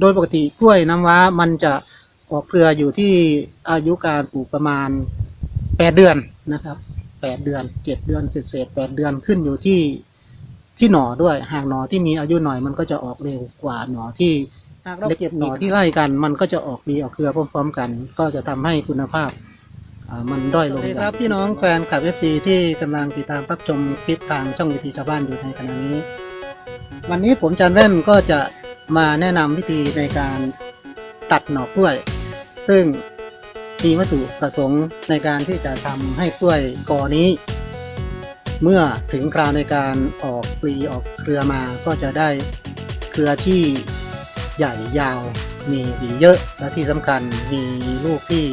โดยปกติกล้วยน้ำว้ามันจะออกเครืออยู่ที่อายุการปลูกประมาณแปดเดือนนะครับแปดเดือนเจ็ดเดือนเศษเศษแปดเดือนขึ้นอยู่ที่ที่หน่อด้วยหากหน่อที่มีอายุหน่อยมันก็จะออกเร็วกว่าหน่อที่หากเราเก็บหน่อที่ไล่กัน มันก็จะออกดีออกเครือพร้อม ๆ กัน ก็จะทำให้คุณภาพอ่ามันด้อยลงครับพี่น้องแฟนคลับเอฟซีที่กำลังติดตามรับชมคลิปทางช่องวิธีชาวบ้านอยู่ในขณะนี้ วันนี้ผมจันแว่นก็จะ มาแนะนำวิธีในการตัดหน่อกล้วย ซึ่งมีวัตถุประสงค์ในการที่จะทำให้กล้วยกอนี้ เมื่อถึงคราวในการออกปลีออกเครือมาก็จะได้เครือที่ใหญ่ยาวมีหวีเยอะและที่สำคัญมีลูกที่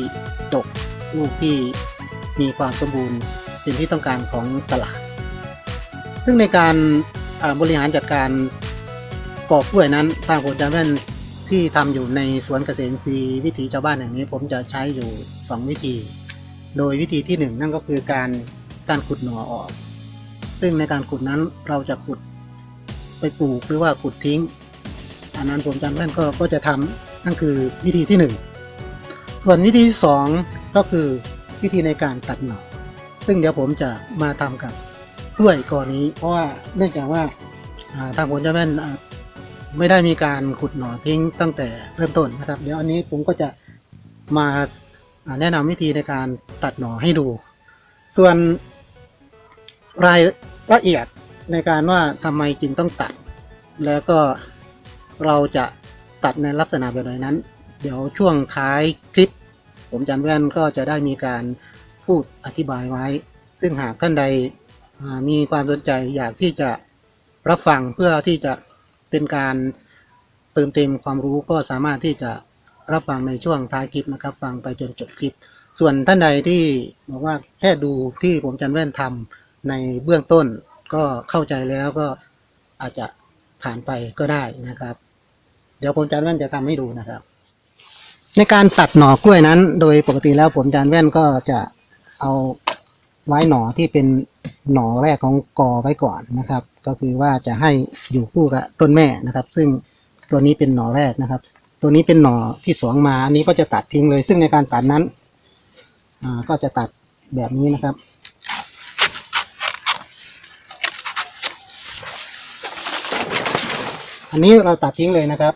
ดกลูกที่มีความสมบูรณ์เป็นที่ต้องการของตลาด ซึ่งในการบริหารจัดการ ปอกกล้วยนั้นตามผมจำเป็นที่ทำอยู่ในสวนเกษตรทีวิถีชาวบ้านแห่างนี้ ผมจะใช้อยู่ 2 วิธี โดยวิธีที่ 1 นั่นก็คือการการขุดหน่อออก ซึ่งในการขุดนั้นเราจะขุดไปปลูกหรือว่าขุดทิ้ง อันนั้นผมจำเป็นก็ก็จะทำนั่นคือวิธีที่ 1 ส่วนวิธีที่สองก็คือวิธีในการตัดหน่อ ซึ่งเดี๋ยวผมจะมาทำกับกล้วยก่อนนี้ เพราะว่าเนื่องจากว่าทางผลจะแม่น ไม่ได้มีการขุดหน่อทิ้งตั้งแต่เริ่มต้นนะครับ เดี๋ยวอันนี้ผมก็จะมาแนะนำวิธีในการตัดหน่อให้ดู ส่วนรายละเอียดในการว่าทำไมจึงต้องตัด แล้วก็เราจะตัดในลักษณะแบบไหนนั้น เดี๋ยวช่วงท้ายคลิป ผมจันแว่นก็จะได้มีการพูดอธิบายไว้ ซึ่งหากท่านใดมีความสนใจอยากที่จะรับฟังเพื่อที่จะ เป็นการเติมเต็มความรู้ก็สามารถที่จะรับฟังในช่วงท้ายคลิปนะครับ ฟังไปจนจบคลิป ส่วนท่านใดที่บอกว่าแค่ดูที่ผมจันแว่นทำในเบื้องต้นก็เข้าใจแล้วก็อาจจะผ่านไปก็ได้นะครับ เดี๋ยวผมจันแว่นจะทำให้ดูนะครับ ในการตัดหน่อกล้วยนั้น โดยปกติแล้วผมจันแว่นก็จะเอา ไว้หน่อที่เป็นหน่อแรกของกอไว้ก่อนนะครับ ก็คือว่าจะให้อยู่คู่กับต้นแม่นะครับ ซึ่งตัวนี้เป็นหน่อแรกนะครับ ตัวนี้เป็นหน่อที่สองมาอันนี้ก็จะตัดทิ้งเลย ซึ่งในการตัดนั้นก็จะตัดแบบนี้นะครับอันนี้เราตัดทิ้งเลยนะครับ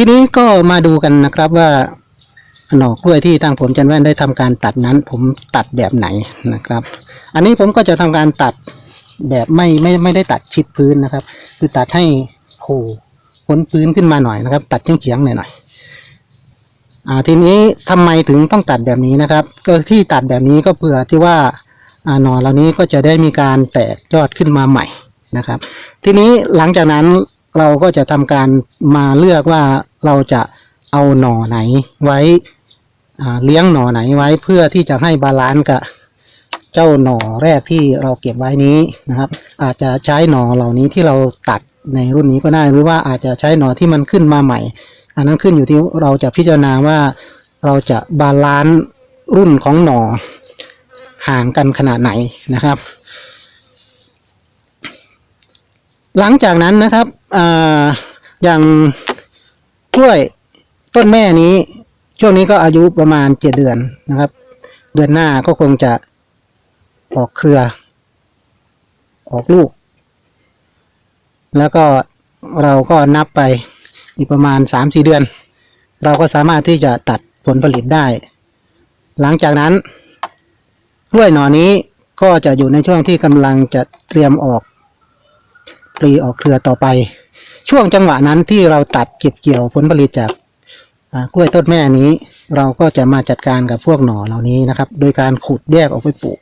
ทีนี้ก็มาดูกันนะครับว่าหน่อกล้วยที่ทางผมจันแว่นได้ทำการตัดนั้น ผมตัดแบบไหนนะครับ อันนี้ผมก็จะทำการตัดแบบไม่ไม่ไม่ได้ตัดชิดพื้นนะครับ คือตัดให้โผล่พ้นพื้นขึ้นมาหน่อยนะครับ ตัดเฉียงๆหน่อยหน่อยอ่าทีนี้ทำไมถึงต้องตัดแบบนี้นะครับ ก็ที่ตัดแบบนี้ก็เพื่อที่ว่าอ่าหน่อเหล่านี้ก็จะได้มีการแตกยอดขึ้นมาใหม่นะครับ ทีนี้หลังจากนั้น เราก็จะทำการมาเลือกว่าเราจะเอาหน่อไหนไว้เลี้ยงหน่อไหนไว้เพื่อที่จะให้บาลานซ์กับเจ้าหน่อแรกที่เราเก็บไว้นี้นะครับ อาจจะใช้หน่อเหล่านี้ที่เราตัดในรุ่นนี้ก็ได้ หรือว่าอาจจะใช้หน่อที่มันขึ้นมาใหม่ อันนั้นขึ้นอยู่ที่เราจะพิจารณาว่าเราจะบาลานซ์รุ่นของหน่อห่างกันขนาดไหนนะครับ หลังจากนั้นนะครับออย่างกล้วยต้นแม่นี้ ช่วงนี้ก็อายุประมาณเจ็ดเดือนนะครับ เดือนหน้าก็คงจะออกเครือ ออกลูก แล้วก็เราก็นับไปอีกประมาณสามสี่เดือน เราก็สามารถที่จะตัดผลผลิตได้ หลังจากนั้นกล้วยหน่อนี้ก็จะอยู่ในช่วงที่กำลังจะเตรียมออก ปลีออกเครือต่อไป ช่วงจังหวะนั้นที่เราตัดเก็บเกี่ยวผลผลิตจากกล้วยต้นแม่นี้ เราก็จะมาจัดการกับพวกหน่อเหล่านี้นะครับ โดยการขุดแยกออกไปปลูก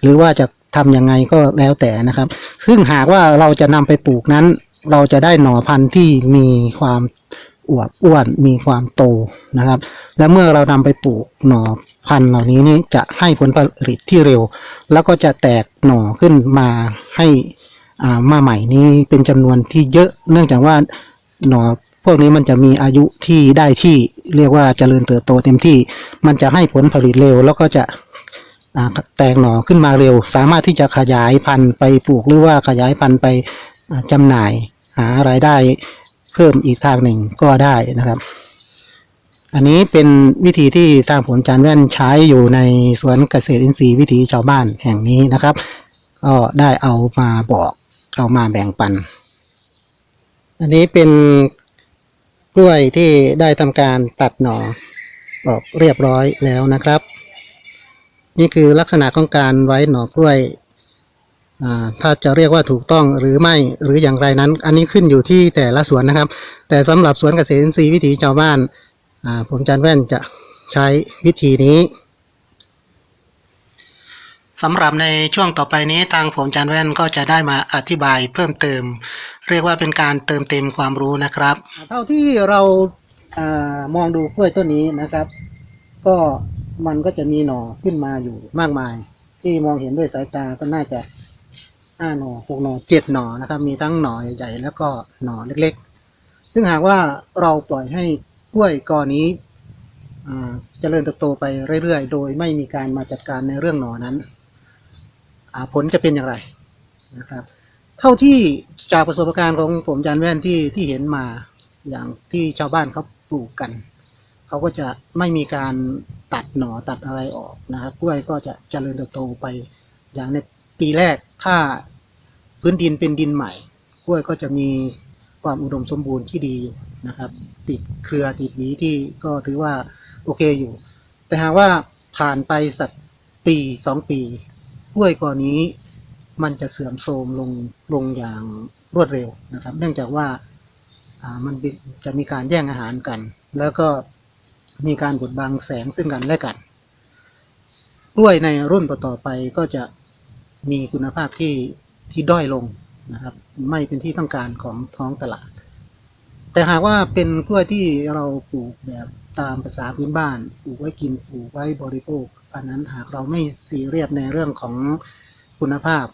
หรือว่าจะทำยังไงก็แล้วแต่นะครับ ซึ่งหากว่าเราจะนำไปปลูกนั้น เราจะได้หน่อพันธุ์ที่มีความอวบอ้วนมีความโตนะครับ และเมื่อเรานำไปปลูกหน่อพันธุ์เหล่านี้นี่จะให้ผลผลิตที่เร็ว แล้วก็จะแตกหน่อขึ้นมาให้ มาใหม่นี้เป็นจำนวนที่เยอะเนื่องจากว่าหน่อพวกนี้มันจะมีอายุที่ได้ที่เรียกว่าเจริญเติบโตเต็มที่ มันจะให้ผลผลิตเร็ว แล้วก็จะอ่าแตกหน่อขึ้นมาเร็ว สามารถที่จะขยายพันธุ์ไปปลูกหรือว่าขยายพันธุ์ไปอ่าจำหน่าย หารายได้เพิ่มอีกทางหนึ่งก็ได้นะครับ อันนี้เป็นวิธีที่ทางผมจานแว่นใช้อยู่ในสวนเกษตรอินทรีย์วิถีชาวบ้านแห่งนี้นะครับ ก็ได้เอามาบอก เอามาแบ่งปัน อันนี้เป็นกล้วยที่ได้ทำการตัดหน่อออกเรียบร้อยแล้วนะครับ นี่คือลักษณะของการไว้หน่อกล้วยอ่าถ้าจะเรียกว่าถูกต้องหรือไม่หรืออย่างไรนั้น อันนี้ขึ้นอยู่ที่แต่ละสวนนะครับ แต่สำหรับสวนเกษตรอินทรีย์วิถีชาวบ้านอ่าผมจันแว่นจะใช้วิธีนี้ สำหรับในช่วงต่อไปนี้ทางผมจันแว่นก็จะได้มาอธิบายเพิ่มเติม เรียกว่าเป็นการเติมเต็มความรู้นะครับ เท่าที่เราอามองดูกล้วยต้นนี้นะครับ ก็มันก็จะมีหน่อขึ้นมาอยู่มากมาย ที่มองเห็นด้วยสายตาก็น่าจะห้าหน่อหกหน่อเจ็ดหน่อนะครับ มีทั้งหน่อใหญ่ๆแล้วก็หน่อเล็กๆ ซึ่งหากว่าเราปล่อยให้กล้วยกอนี้อ่าเจริญเติบโตไปเรื่อยๆ โดยไม่มีการมาจัดการในเรื่องหนอนั้น ผลจะเป็นอย่างไรนะครับ เท่าที่จากประสบการณ์ของผมจานแว่นที่ที่เห็นมาอย่างที่ชาวบ้านเขาปลูกกัน เขาก็จะไม่มีการตัดหนอตัดอะไรออกนะครับกล้วยก็จะเจริญเติบโตไป อย่างในปีแรกถ้าพื้นดินเป็นดินใหม่ กล้วยก็จะมีความอุดมสมบูรณ์ที่ดีนะครับ ติดเครือติดหวีที่ก็ถือว่าโอเคอยู่ แต่หากว่าผ่านไปสักปีสองปี กล้วยก่อนนี้มันจะเสื่อมโทรมลงลงอย่างรวดเร็วนะครับ เนื่องจากว่ามันจะมีการแย่งอาหารกัน แล้วก็มีการบดบังแสงซึ่งกันและกัน กล้วยในรุ่นต่อๆไปก็จะมีคุณภาพที่ที่ด้อยลงนะครับ ไม่เป็นที่ต้องการของท้องตลาด แต่หากว่าเป็นกล้วยที่เราปลูกแบบ ตามภาษาพื้นบ้านปลูกไว้กินปลูกไว้บริโภค อันนั้นหากเราไม่ซีเรียสในเรื่องของคุณภาพ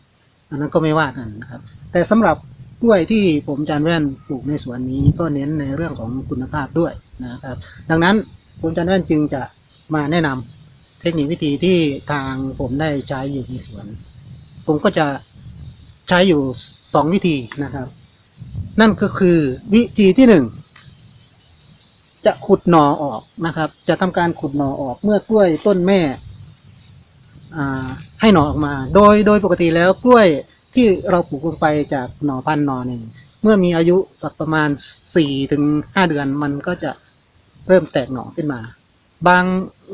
อันนั้นก็ไม่ว่ากันนะครับ แต่สำหรับกล้วยที่ผมจานแว่นปลูกในสวนนี้ก็เน้นในเรื่องของคุณภาพด้วยนะครับ ดังนั้นผมจานแว่นจึงจะมาแนะนำเทคนิควิธีที่ทางผมได้ใช้อยู่ในสวน ผมก็จะใช้อยู่สองวิธีนะครับ นั่นก็คือวิธีที่หนึ่ง จะขุดหน่อออกนะครับ จะทำการขุดหน่อออกเมื่อกล้วยต้นแม่ให้หน่อออกมา โดยโดยปกติแล้วกล้วยที่เราปลูกลงไปจากหน่อพันหน่อหนึ่งเมื่อมีอายุสักประมาณสี่ถึงห้าเดือนมันก็จะเริ่มแตกหน่อขึ้นมา บาง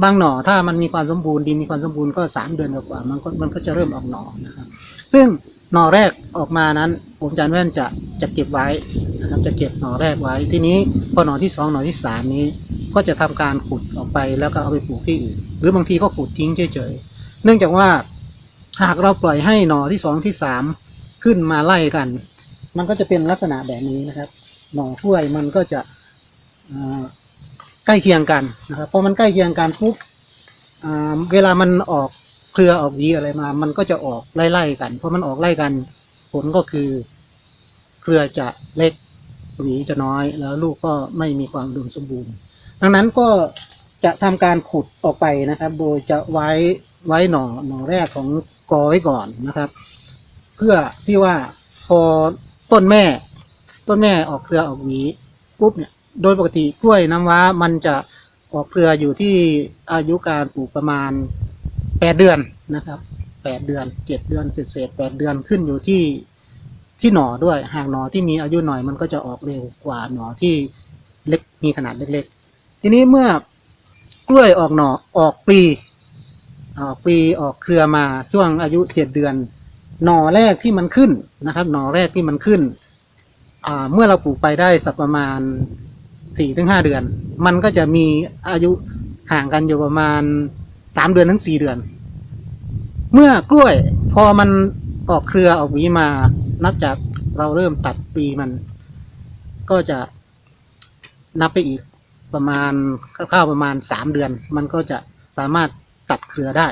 บางหน่อถ้ามันมีความสมบูรณ์ดินมีความสมบูรณ์ก็สามเดือนกว่ามันก็มันก็จะเริ่มออกหน่อนะครับ ซึ่ง หน่อแรกออกมานั้นผมจานแว่นจะจะเก็บไว้นะครับจะเก็บหน่อแรกไว้ ทีนี้พอหน่อที่สองหน่อที่สามนี้ ก็จะทำการขุดออกไปแล้วก็เอาไปปลูกที่อื่นหรือบางทีก็ขุดทิ้งเฉยๆเนื่องจากว่าหากเราปล่อยให้หน่อที่สองที่สามขึ้นมาไล่กัน มันก็จะเป็นลักษณะแบบนี้นะครับ หน่อกล้วยมันก็จะใกล้เคียงกันนะครับพอมันใกล้เคียงกันปุ๊บเวลามันออก เครือออกหวีอะไรมา มันก็จะออกไล่ๆกัน เพราะมันออกไล่กัน ผลก็คือ เครือจะเล็กหวีจะน้อย แล้วลูกก็ไม่มีความอุดมสมบูรณ์ ดังนั้นก็จะทำการขุดออกไปนะครับ โดยจะไว้ไว้หน่อหน่อแรกของกอไว้ก่อนนะครับ เพื่อที่ว่าพอต้นแม่ ต้นแม่ออกเครือออกหวีปุ๊บเนี่ยโดยปกติกล้วยน้ำว้ามันจะออกเครืออยู่ที่อายุการปลูกประมาณ แปดเดือนนะครับแปดเดือนเจ็ดเดือนเศษเศษแปดเดือนขึ้นอยู่ที่ที่หนอด้วยหากหนอที่มีอายุหน่อยมันก็จะออกเร็วกว่าหนอที่เล็กมีขนาดเล็กๆ ทีนี้เมื่อกล้วยออกหนอออกปีออกปีออกเครือมาช่วงอายุเจ็ดเดือน หนอแรกที่มันขึ้นนะครับ หนอแรกที่มันขึ้นเมื่อเราปลูกไปได้สักประมาณสี่ถึงห้าเดือน มันก็จะมีอายุห่างกันอยู่ประมาณ สามเดือนถึงสี่เดือน เมื่อกล้วยพอมันออกเครือออกหวีมา นับจากเราเริ่มตัดปีมัน ก็จะนับไปอีกประมาณคร่าวๆประมาณสามเดือน มันก็จะสามารถตัดเครือได้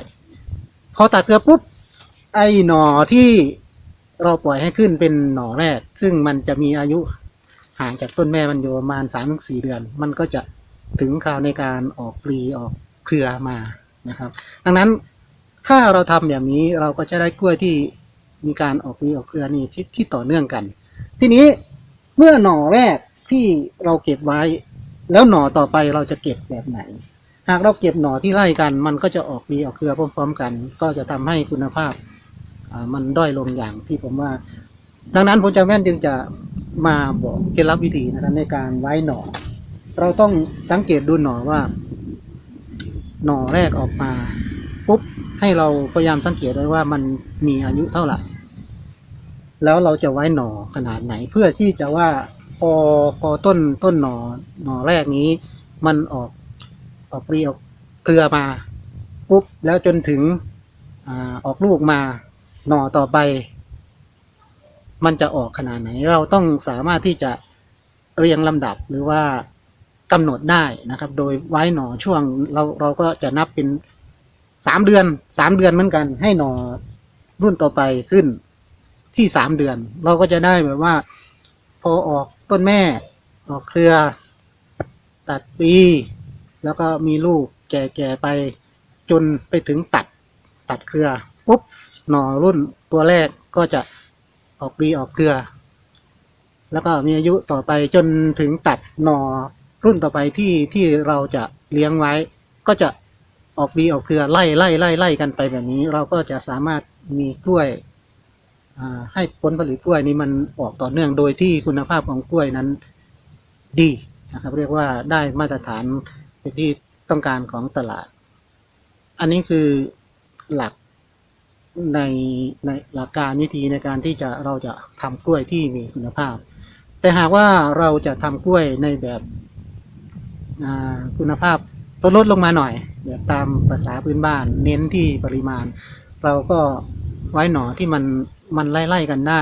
พอตัดเครือปุ๊บไอ้หน่อที่เราปล่อยให้ขึ้นเป็นหน่อแรก ซึ่งมันจะมีอายุห่างจากต้นแม่มันอยู่ประมาณสามถึงสี่เดือน มันก็จะถึงคราวในการออกปลีออกเครือมา นะครับ ดังนั้นถ้าเราทำแบบนี้เราก็จะได้กล้วยที่มีการออกปีออกเครือนี่ที่ที่ต่อเนื่องกัน ทีนี้เมื่อหน่อแรกที่เราเก็บไว้ แล้วหน่อต่อไปเราจะเก็บแบบไหน หากเราเก็บหน่อที่ไล่กัน มันก็จะออกปีออกเครือพร้อม ๆ กัน ก็จะทำให้คุณภาพมันด้อยลงอย่างที่ผมว่า ดังนั้นผมจะแม่นจึงจะมาบอกเคล็ดลับวิธีนะครับในการไว้หน่อ เราต้องสังเกตดูหน่อว่า หน่อแรกออกมาปุ๊บให้เราพยายามสังเกตไว้ว่ามันมีอายุเท่าไหร่ แล้วเราจะไว้หน่อขนาดไหน เพื่อที่จะว่าพอพอต้นต้นหน่อหน่อแรกนี้ มันออกออกปลีออกเครือมาปุ๊บแล้วจนถึงอออกลูกมาหน่อต่อไป มันจะออกขนาดไหน เราต้องสามารถที่จะเรียงลำดับหรือว่า กำหนดได้นะครับ โดยไว้หน่อช่วงเราเราก็จะนับเป็นสามเดือนสามเดือนเหมือนกัน ให้หน่อรุ่นต่อไปขึ้นที่สามเดือน เราก็จะได้แบบว่า พอออกต้นแม่ ออกเครือ ตัดปี แล้วก็มีลูกแก่ๆไปจนไปถึงตัดตัดเครือปุ๊บหน่อรุ่นตัวแรกก็จะออกปีออกเครือ แล้วก็มีอายุต่อไปจนถึงตัดหน่อ รุ่นต่อไปที่ที่เราจะเลี้ยงไว้ ก็จะออกปีออกเครือไล่ไล่ไล่ไล่กันไปแบบนี้ เราก็จะสามารถมีกล้วยให้ผลผลิตกล้วยนี้มันออกต่อเนื่องโดยที่คุณภาพของกล้วยนั้นดีนะครับ เรียกว่าได้มาตรฐานเป็นที่ต้องการของตลาด อันนี้คือหลักในในหลักการวิธีในการที่จะเราจะทำกล้วยที่มีคุณภาพ แต่หากว่าเราจะทำกล้วยในแบบ คุณภาพลดลดลงมาหน่อยแบบตามภาษาพื้นบ้าน เน้นที่ปริมาณ เราก็ไว้หน่อที่มันมันไล่ๆกันได้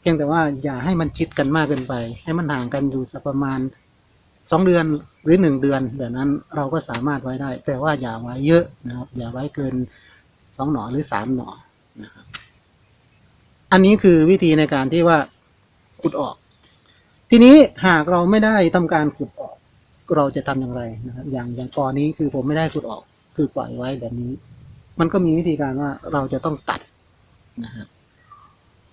เพียงแต่ว่าอย่าให้มันชิดกันมากเกินไป ให้มันห่างกันอยู่สักประมาณสองเดือนหรือหนึ่งเดือนแบบนั้นเราก็สามารถไว้ได้ แต่ว่าอย่าไว้เยอะนะครับ อย่าไว้เกินสองหน่อหรือสามหน่อนะครับอันนี้คือวิธีในการที่ว่าขุดออก ทีนี้หากเราไม่ได้ทำการขุดออก เราจะทำอย่างไรนะครับอย่างอย่างกรนี้คือผมไม่ได้ขุดออกคือปล่อยไว้แบบนี้ มันก็มีวิธีการว่าเราจะต้องตัดนะครับ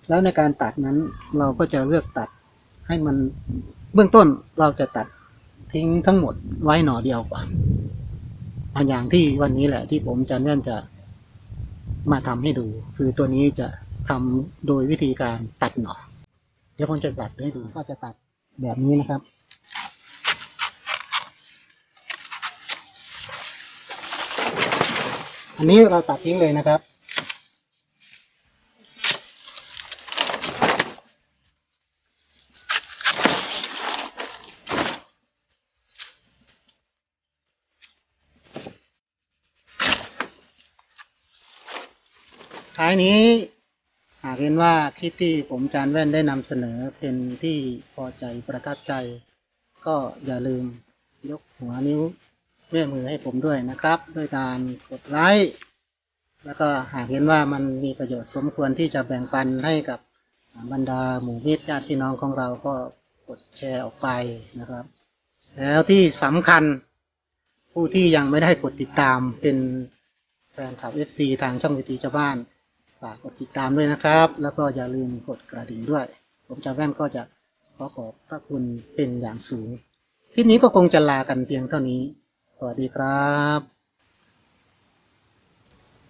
แล้วในการตัดนั้นเราก็จะเลือกตัดให้มันเบื้องต้นเราจะตัดทิ้งทั้งหมดไว้หน่อเดียวก่อนอันอย่างที่วันนี้แหละที่ผมจะเนื่อนจะมาทำให้ดู คือตัวนี้จะทำโดยวิธีการตัดหน่อเดี๋ยวผมจะตัดให้ดูก็จะตัดแบบนี้นะครับ อันนี้เราตัดทิ้งเลยนะครับ ท้ายนี้หากเห็นว่าคลิปที่ผมจานแว่นได้นำเสนอเป็นที่พอใจประทับใจ ก็อย่าลืมยกหัวนิ้ว แม่มือให้ผมด้วยนะครับ ด้วยการกดไลค์แล้วก็หากเห็นว่ามันมีประโยชน์สมควรที่จะแบ่งปันให้กับบรรดาหมู่มิตรญาติพี่น้องของเราก็กดแชร์ออกไปนะครับ แล้วที่สำคัญผู้ที่ยังไม่ได้กดติดตามเป็นแฟนคลับ FC ทางช่องวิธีชาวบ้านฝากกดติดตามด้วยนะครับ แล้วก็อย่าลืมกดกระดิ่งด้วย ผมจาแว่นก็จะขอขอบพระคุณเป็นอย่างสูงคลิปนี้ก็คงจะลากันเพียงเท่านี้ วัสดีครับ